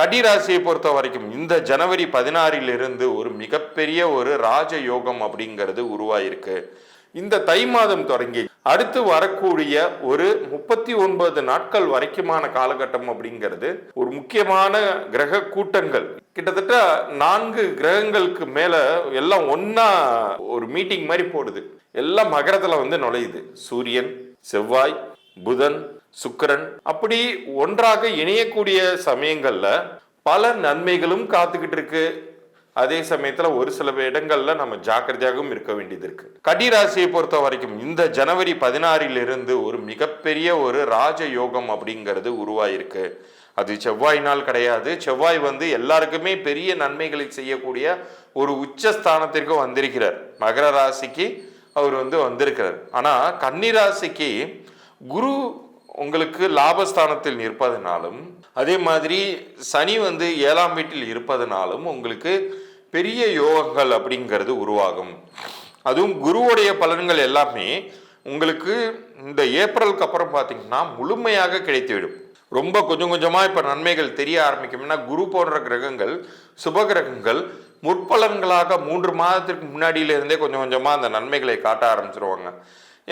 கடிராசியை பொறுத்த வரைக்கும் இந்த ஜனவரி பதினாறிலிருந்து ஒரு மிகப்பெரிய ஒரு ராஜ யோகம் அப்படிங்கிறது உருவாயிருக்கு. இந்த தை மாதம் தொடங்கி அடுத்து வரக்கூடிய ஒரு முப்பத்தி ஒன்பது நாட்கள் வரைக்குமான காலகட்டம் அப்படிங்கிறது ஒரு முக்கியமான கிரக கூட்டங்கள். கிட்டத்தட்ட நான்கு கிரகங்களுக்கு மேல எல்லாம் ஒன்னா ஒரு மீட்டிங் மாதிரி போடுது. எல்லாம் மகரத்துல வந்து நுழையுது. சூரியன் செவ்வாய் புதன் சுக்கிரன். அப்படி ஒன்றாக இணையக்கூடிய சமயங்கள்ல பல நன்மைகளும் காத்துக்கிட்டு இருக்கு. அதே சமயத்துல ஒரு சில இடங்கள்ல நம்ம ஜாக்கிரதையாகவும் இருக்க வேண்டியது இருக்கு. கன்னிராசியை பொறுத்த வரைக்கும் இந்த ஜனவரி பதினாறிலிருந்து ஒரு மிகப்பெரிய ஒரு ராஜ யோகம் அப்படிங்கிறது உருவாயிருக்கு. அது செவ்வாய் நாள் கிடையாது. செவ்வாய் வந்து எல்லாருக்குமே பெரிய நன்மைகளை செய்யக்கூடிய ஒரு உச்ச ஸ்தானத்திற்கு வந்திருக்கிறார். மகர ராசிக்கு அவர் வந்து வந்திருக்கிறார். ஆனா கன்னிராசிக்கு குரு உங்களுக்கு லாபஸ்தானத்தில் நிற்பதனாலும் அதே மாதிரி சனி வந்து ஏழாம் வீட்டில் இருப்பதனாலும் உங்களுக்கு பெரிய யோகங்கள் அப்படிங்கிறது உருவாகும். அதுவும் குருவுடைய பலன்கள் எல்லாமே உங்களுக்கு இந்த ஏப்ரலுக்கு அப்புறம் பார்த்தீங்கன்னா முழுமையாக கிடைத்துவிடும். ரொம்ப கொஞ்சம் கொஞ்சமாக இப்போ நன்மைகள் தெரிய ஆரம்பிக்கும்னா குரு போன்ற கிரகங்கள் சுப கிரகங்கள் முற்பலன்களாக மூன்று மாதத்திற்கு முன்னாடியிலிருந்தே கொஞ்சம் கொஞ்சமாக அந்த நன்மைகளை காட்ட ஆரம்பிச்சிருவாங்க.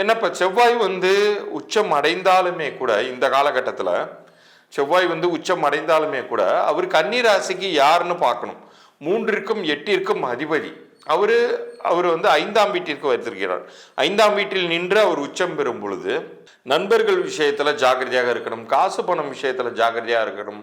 ஏன்னா இப்போ செவ்வாய் வந்து உச்சம் அடைந்தாலுமே கூட இந்த காலகட்டத்தில் செவ்வாய் வந்து உச்சம் அடைந்தாலுமே கூட அவர் கன்னி ராசிக்கு யாருன்னு பார்க்கணும். மூன்றிற்கும் எட்டிற்கும் அதிபதி. அவர் அவர் வந்து ஐந்தாம் வீட்டிற்கு வைத்திருக்கிறார் ஐந்தாம் வீட்டில் நின்று அவர் உச்சம் பெறும் பொழுது நண்பர்கள் விஷயத்தில் ஜாக்கிரதையாக இருக்கணும் காசு பணம் விஷயத்தில் ஜாக்கிரதையாக இருக்கணும்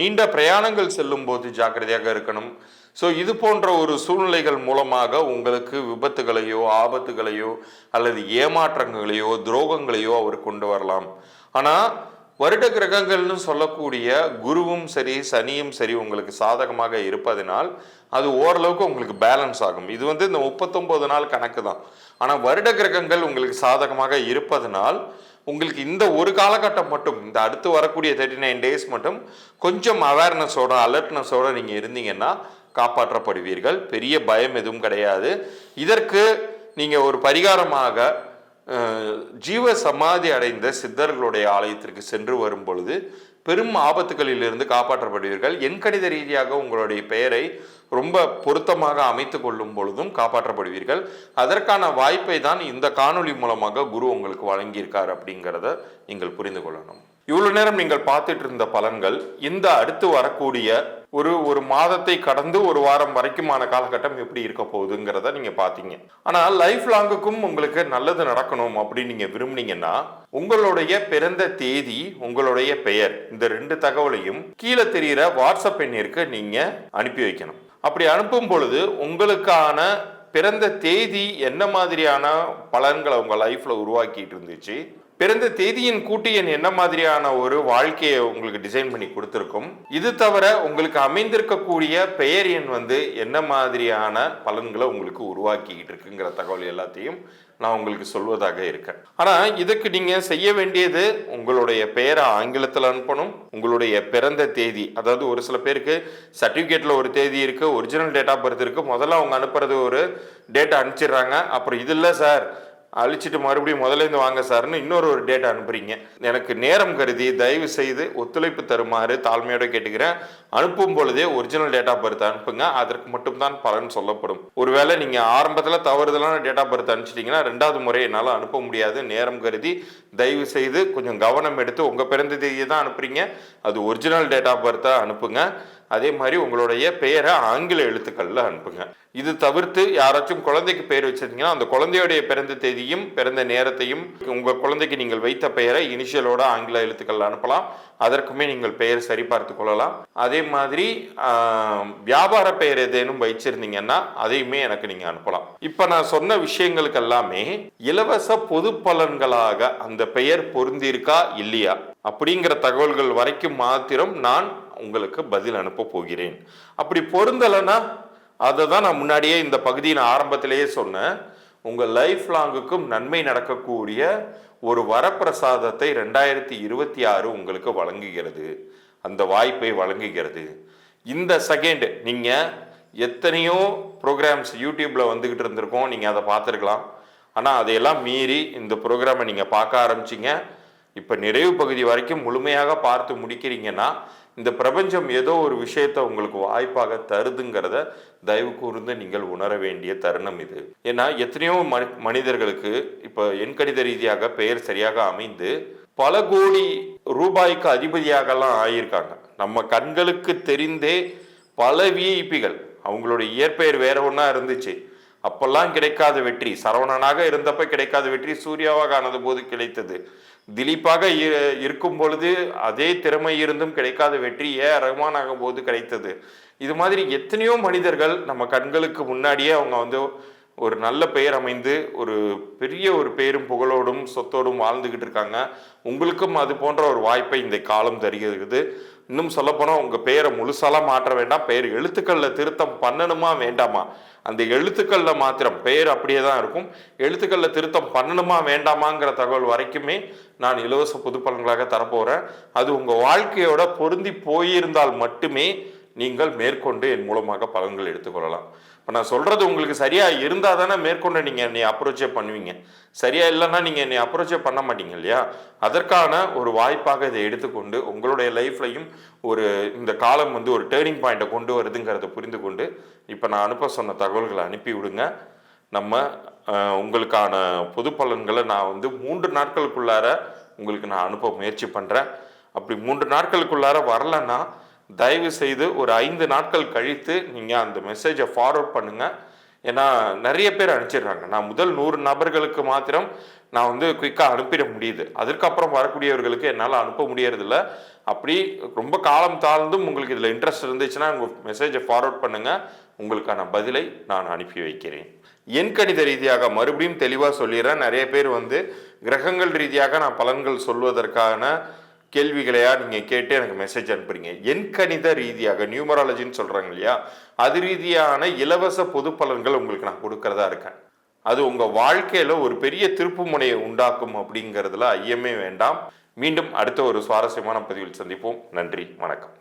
நீண்ட பிரயாணங்கள் செல்லும் போது ஜாக்கிரதையாக இருக்கணும் ஸோ இது போன்ற ஒரு சூழ்நிலைகள் மூலமாக உங்களுக்கு விபத்துகளையோ ஆபத்துகளையோ அல்லது ஏமாற்றங்களையோ துரோகங்களையோ அவர் கொண்டு வரலாம். ஆனால் வருட கிரகங்கள்னு சொல்லக்கூடிய குருவும் சரி சனியும் சரி உங்களுக்கு சாதகமாக இருப்பதனால் அது ஓரளவுக்கு உங்களுக்கு பேலன்ஸ் ஆகும். இது வந்து இந்த முப்பத்தொம்போது நாள் கணக்கு தான். ஆனால் வருட கிரகங்கள் உங்களுக்கு சாதகமாக இருப்பதனால் உங்களுக்கு இந்த ஒரு காலகட்டம் மட்டும் இந்த அடுத்து வரக்கூடிய தேர்ட்டி நைன் டேஸ் மட்டும் கொஞ்சம் அவேர்னஸோட அலர்ட்னஸோட நீங்கள் இருந்தீங்கன்னா காப்பாற்றப்படுவீர்கள். பெரிய பயம் எதுவும் கிடையாது. இதற்கு நீங்கள் ஒரு பரிகாரமாக ஜீவ சமாதி அடைந்த சித்தர்களுடைய ஆலயத்திற்கு சென்று வரும் பொழுது பெரும் ஆபத்துகளிலிருந்து காப்பாற்றப்படுவீர்கள். எண்கணித ரீதியாக உங்களுடைய பெயரை ரொம்ப பொருத்தமாக அமைத்து கொள்ளும் பொழுதும் காப்பாற்றப்படுவீர்கள். அதற்கான வாய்ப்பை தான் இந்த காணொளி மூலமாக குரு உங்களுக்கு வழங்கியிருக்கார் அப்படிங்கிறத நீங்கள் புரிந்து கொள்ளணும். இவ்வளவு நேரம் நீங்கள் பார்த்துட்டு இருந்த பலன்கள் இந்த அடுத்து வரக்கூடிய ஒரு ஒரு மாதத்தை கடந்து ஒரு வாரம் வரைக்குமான காலகட்டம் எப்படி இருக்க போகுதுங்கிறத நீங்க பாத்தீங்க ஆனா லைஃப் லாங்குக்கும் உங்களுக்கு நல்லது நடக்கணும் அப்படின்னு நீங்க விரும்புனீங்கன்னா உங்களுடைய பிறந்த தேதி உங்களுடைய பெயர் இந்த ரெண்டு தகவலையும் கீழே தெரிகிற வாட்ஸ்அப் எண்ணிற்கு நீங்க அனுப்பி வைக்கணும். அப்படி அனுப்பும் பொழுது உங்களுக்கான பிறந்த தேதி என்ன மாதிரியான பலன்களை உங்கள் லைஃப்பில் உருவாக்கிட்டு இருந்துச்சு பிறந்த தேதியின் கூட்டு எண் என்ன மாதிரியான ஒரு வாழ்க்கையை உங்களுக்கு டிசைன் பண்ணி கொடுத்துருக்கும்? இது தவிர உங்களுக்கு அமைந்திருக்கக்கூடிய பெயர் எண் வந்து என்ன மாதிரியான பலன்களை உங்களுக்கு உருவாக்கிக்கிட்டு இருக்குங்கிற தகவல் எல்லாத்தையும் நான் உங்களுக்கு சொல்வதாக இருக்கேன். ஆனால் இதுக்கு நீங்கள் செய்ய வேண்டியது உங்களுடைய பெயரை ஆங்கிலத்தில் அனுப்பணும் உங்களுடைய பிறந்த தேதி அதாவது ஒரு சில பேருக்கு சர்டிஃபிகேட்டில் ஒரு தேதி இருக்குது ஒரிஜினல் டேட் ஆஃப் பர்த் இருக்குது முதல்ல அவங்க அனுப்புறது ஒரு டேட்டை அனுப்பிச்சிடுறாங்க அப்புறம் இது இல்லை சார் அழிச்சிட்டு மறுபடியும் முதல்ல இருந்து வாங்க சார்னு இன்னொரு ஒரு டேட்டா அனுப்புறீங்க. எனக்கு நேரம் கருதி தயவு செய்து ஒத்துழைப்பு தருமாறு தாழ்மையோட கேட்டுக்கிறேன். அனுப்பும் பொழுதே ஒரிஜினல் டேட்டா பர்த் அனுப்புங்க. அதற்கு மட்டும்தான் பலன் சொல்லப்படும். ஒருவேளை நீங்க ஆரம்பத்தில் தவறுதலான டேட்டா பர்த் அனுப்பிச்சிட்டீங்கன்னா ரெண்டாவது முறை என்னால் அனுப்ப முடியாது. நேரம் கருதி தயவு செய்து கொஞ்சம் கவனம் எடுத்து உங்க பிறந்த தேதியை தான் அனுப்புறீங்க. அது ஒரிஜினல் டேட்டா பர்த்தை அனுப்புங்க. அதே மாதிரி உங்களுடைய பெயரை ஆங்கில எழுத்துக்கள்ல அனுப்புங்க. இது தவிர்த்து யாராச்சும் குழந்தைக்கு பெயர் வச்சிருந்தீங்கன்னா அந்த குழந்தையுடைய பிறந்த தேதியும் பிறந்த நேரத்தையும் உங்க குழந்தைக்கு நீங்கள் வைத்த பெயரை இனிஷியலோட ஆங்கில எழுத்துக்கள் அனுப்பலாம். அதற்குமே நீங்கள் பெயர் சரிபார்த்து கொள்ளலாம். அதே மாதிரி வியாபார பெயர் ஏதேனும் வைச்சிருந்தீங்கன்னா அதையுமே எனக்கு நீங்க அனுப்பலாம். இப்ப நான் சொன்ன விஷயங்களுக்கு எல்லாமே இலவச பொது பலன்களாக அந்த பெயர் பொருந்திருக்கா இல்லையா? அப்படிங்கிற தகவல்கள் வரைக்கும் மாத்திரம் நான் உங்களுக்கு பதில் அனுப்ப போகிறேன். அப்படி பொருந்தலைன்னா அதை தான் நான் முன்னாடியே இந்த பகுதியின் ஆரம்பத்திலேயே சொன்னேன். உங்கள் லைஃப் லாங்குக்கும் நன்மை நடக்கக்கூடிய ஒரு வரப்பிரசாதத்தை ரெண்டாயிரத்தி இருபத்தி ஆறு உங்களுக்கு வழங்குகிறது. அந்த வாய்ப்பை வழங்குகிறது. இந்த செகண்ட் நீங்கள் எத்தனையோ ப்ரோக்ராம்ஸ் யூடியூப்பில் வந்துக்கிட்டு இருந்திருக்கோம். நீங்கள் அதை பார்த்துருக்கலாம். ஆனால் அதையெல்லாம் மீறி இந்த ப்ரோக்ராமை நீங்கள் பார்க்க ஆரம்பிச்சிங்க. இப்போ நிறைவு பகுதி வரைக்கும் முழுமையாக பார்த்து முடிக்கிறீங்கன்னா இந்த பிரபஞ்சம் ஏதோ ஒரு விஷயத்தை உங்களுக்கு வாய்ப்பாக தருதுங்கிறத தயவு கூர்ந்து நீங்கள் உணர வேண்டிய தருணம் இது. ஏன்னா எத்தனையோ மனி மனிதர்களுக்கு இப்போ எண்கணித ரீதியாக பெயர் சரியாக அமைந்து பல கோடி ரூபாய்க்கு அதிபதியாகலாம் ஆகியிருக்காங்க நம்ம கண்களுக்கு தெரிந்தே பல விஐபிகள் அவங்களுடைய இயற்பெயர் வேற ஒன்றா இருந்துச்சு. அப்பெல்லாம் கிடைக்காத வெற்றி சரவணனாக இருந்தப்ப கிடைக்காத வெற்றி சூர்யாவாக ஆனது போது கிடைத்தது. திலீப்பாக இருக்கும் பொழுது அதே திறமை இருந்தும் கிடைக்காத வெற்றி ஏ ஆர் போது கிடைத்தது. இது மாதிரி எத்தனையோ மனிதர்கள் நம்ம கண்களுக்கு முன்னாடியே அவங்க வந்து ஒரு நல்ல பெயர் அமைந்து ஒரு பெரிய ஒரு பெயரும் புகழோடும் சொத்தோடும் வாழ்ந்துகிட்டு இருக்காங்க. உங்களுக்கும் அது போன்ற ஒரு வாய்ப்பை இந்த காலம் தருகிறது. இன்னும் சொல்லப்போனால் உங்கள் பெயரை முழுசாலாம் மாற்ற வேண்டாம். பெயர் எழுத்துக்களில் திருத்தம் பண்ணணுமா வேண்டாமா? அந்த எழுத்துக்களில் மாத்திரம் பெயர் அப்படியே தான் இருக்கும். எழுத்துக்களில் திருத்தம் பண்ணணுமா வேண்டாமாங்கிற தகவல் வரைக்குமே நான் இலவச புதுப்பலன்களாக தரப்போகிறேன் அது உங்கள் வாழ்க்கையோட பொருந்தி போயிருந்தால் மட்டுமே நீங்கள் மேற்கொண்டு என் மூலமாக பலன்கள் எடுத்துக்கொள்ளலாம் இப்போ நான் சொல்கிறது உங்களுக்கு சரியாக இருந்தால் தானே மேற்கொண்டு நீங்கள் என்னை அப்ரோச்சே பண்ணுவீங்க. சரியாக இல்லைன்னா நீங்கள் என்னை அப்ரோச்சே பண்ண மாட்டீங்க இல்லையா? அதற்கான ஒரு வாய்ப்பாக இதை எடுத்துக்கொண்டு உங்களுடைய லைஃப்லையும் ஒரு இந்த காலம் வந்து ஒரு டேர்னிங் பாயிண்ட்டை கொண்டு வருதுங்கிறத புரிந்து கொண்டு இப்போ நான் அனுப்ப சொன்ன தகவல்களை அனுப்பி விடுங்க. நம்ம உங்களுக்கான பொது பலன்களை நான் வந்து மூன்று நாட்களுக்குள்ளார உங்களுக்கு நான் அனுப்ப முயற்சி பண்ணுறேன் அப்படி மூன்று நாட்களுக்குள்ளார வரலன்னா தயவு செய்து ஒரு ஐந்து நாட்கள் கழித்து நீங்கள் அந்த மெசேஜை ஃபார்வர்ட் பண்ணுங்கள் ஏன்னா நிறைய பேர் அனுப்பிச்சிடுறாங்க. நான் முதல் நூறு நபர்களுக்கு மாத்திரம் நான் வந்து குயிக்காக அனுப்பிட முடியுது. அதுக்கப்புறம் வரக்கூடியவர்களுக்கு என்னால் அனுப்ப முடியறதில்ல. அப்படி ரொம்ப காலம் தாழ்ந்தும் உங்களுக்கு இதில் இன்ட்ரெஸ்ட் இருந்துச்சுன்னா உங்கள் மெசேஜை ஃபார்வர்ட் பண்ணுங்கள் உங்களுக்கான பதிலை நான் அனுப்பி வைக்கிறேன். என் கணித ரீதியாக மறுபடியும் தெளிவாக சொல்லிடுறேன். நிறைய பேர் வந்து கிரகங்கள் ரீதியாக நான் பலன்கள் சொல்வதற்கான கேள்விகளையா நீங்கள் கேட்டு எனக்கு மெசேஜ் அனுப்புறீங்க. என் கணித ரீதியாக நியூமராலஜின்னு சொல்கிறாங்க இல்லையா? அது ரீதியான இலவச பொது பலன்கள் உங்களுக்கு நான் கொடுக்கறதா இருக்கேன். அது உங்கள் வாழ்க்கையில் ஒரு பெரிய திருப்பு முனையை உண்டாக்கும் அப்படிங்கிறதுல ஐயமே வேண்டாம். மீண்டும் அடுத்த ஒரு சுவாரஸ்யமான பதிவில் சந்திப்போம். நன்றி வணக்கம்.